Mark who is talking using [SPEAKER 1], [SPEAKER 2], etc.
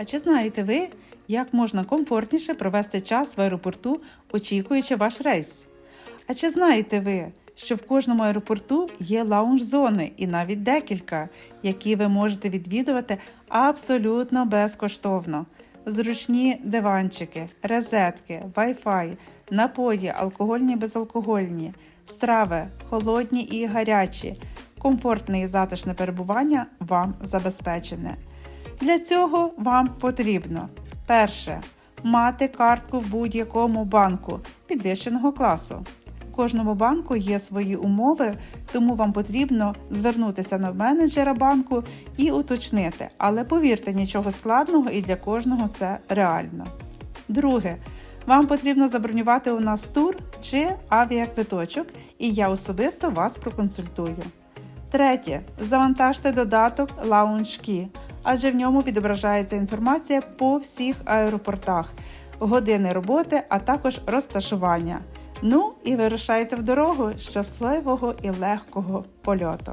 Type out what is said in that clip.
[SPEAKER 1] А чи знаєте ви, як можна комфортніше провести час в аеропорту, очікуючи ваш рейс? А чи знаєте ви, що в кожному аеропорту є лаунж-зони і навіть декілька, які ви можете відвідувати абсолютно безкоштовно? Зручні диванчики, розетки, Wi-Fi, напої, алкогольні і безалкогольні, страви, холодні і гарячі, комфортне і затишне перебування вам забезпечене. Для цього вам потрібно перше мати картку в будь-якому банку підвищеного класу. В кожному банку є свої умови, тому вам потрібно звернутися на менеджера банку і уточнити. Але повірте, нічого складного і для кожного це реально. Друге, вам потрібно забронювати у нас тур чи авіаквиточок, і я особисто вас проконсультую. Третє. Завантажте додаток LaunchKey, адже в ньому відображається інформація по всіх аеропортах, години роботи, а також розташування. Ну і вирушайте в дорогу щасливого і легкого польоту.